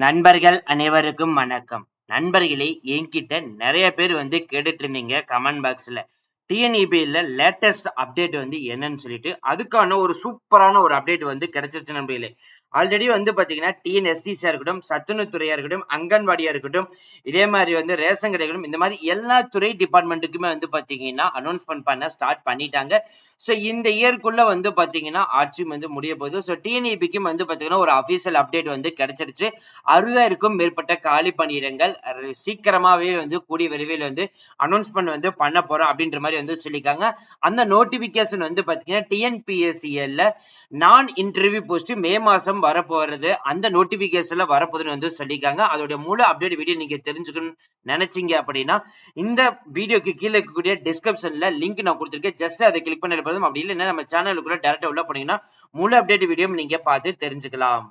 நண்பர்கள் அனைவருக்கும் வணக்கம். நண்பர்களே என்கிட்ட நிறைய பேர் வந்து கேட்டுட்டு இருந்தீங்க கமெண்ட் பாக்ஸ்ல டிஎன்இபியில் லேட்டஸ்ட் அப்டேட் வந்து என்னன்னு சொல்லிட்டு அதுக்கான ஒரு சூப்பரான ஒரு அப்டேட் வந்து கிடைச்சிருச்சு நண்பர்களே ஆல்ரெடி வந்து பார்த்தீங்கன்னா டிஎன்எஸ்டிசியாக இருக்கட்டும் சத்துணவுத்துறையா இருக்கட்டும் அங்கன்வாடியாக இருக்கட்டும் இதே மாதிரி வந்து ரேஷன் கடைகளும் இந்த மாதிரி எல்லா துறை டிபார்ட்மெண்ட்டுக்குமே வந்து பார்த்தீங்கன்னா அனௌன்ஸ்மெண்ட் பண்ண ஸ்டார்ட் பண்ணிட்டாங்க. ஸோ இந்த இயர்க்குள்ள வந்து பார்த்தீங்கன்னா ஆட்சியும் வந்து முடிய போகுது. ஸோ டிஎன்இபிக்கும் வந்து பார்த்தீங்கன்னா ஒரு அஃபீஷியல் அப்டேட் வந்து கிடைச்சிருச்சு. அறுபதாயிரக்கும் மேற்பட்ட காலி பணியிடங்கள் சீக்கிரமாகவே வந்து கூடிய விரைவில் வந்து அனௌன்ஸ்மெண்ட் வந்து பண்ண போகிறோம் அப்படின்ற மாதிரி வந்து சொல்லியிருக்காங்க. அந்த நோட்டிஃபிகேஷன் வந்து பார்த்தீங்கன்னா டிஎன்பிஎஸ்சிஎல்ல நான் இன்டர்வியூ போஸ்ட் மே மாதம் வரப்போறது அந்த நோட்டிபிகேஷன்ல வரப்போகுதுன்னு வந்து சொல்லியிருக்காங்க. அதோட முழு அப்டேட் வீடியோ நீங்க தெரிஞ்சுக்கணும்னு நினைச்சீங்க அப்படின்னா இந்த வீடியோக்கு கீழே இருக்கக்கூடிய டிஸ்கிரிப்ஷன்ல லிங்க் நான் கொடுத்துருக்கேன். ஜஸ்ட் அதை கிளிக் பண்ணி போதும். அப்படி இல்லைன்னா நம்ம சேனலுக்குள்ள டேரக்டா உள்ள போனீங்கன்னா முழு அப்டேட் வீடியோ நீங்க பார்த்து தெரிஞ்சுக்கலாம்.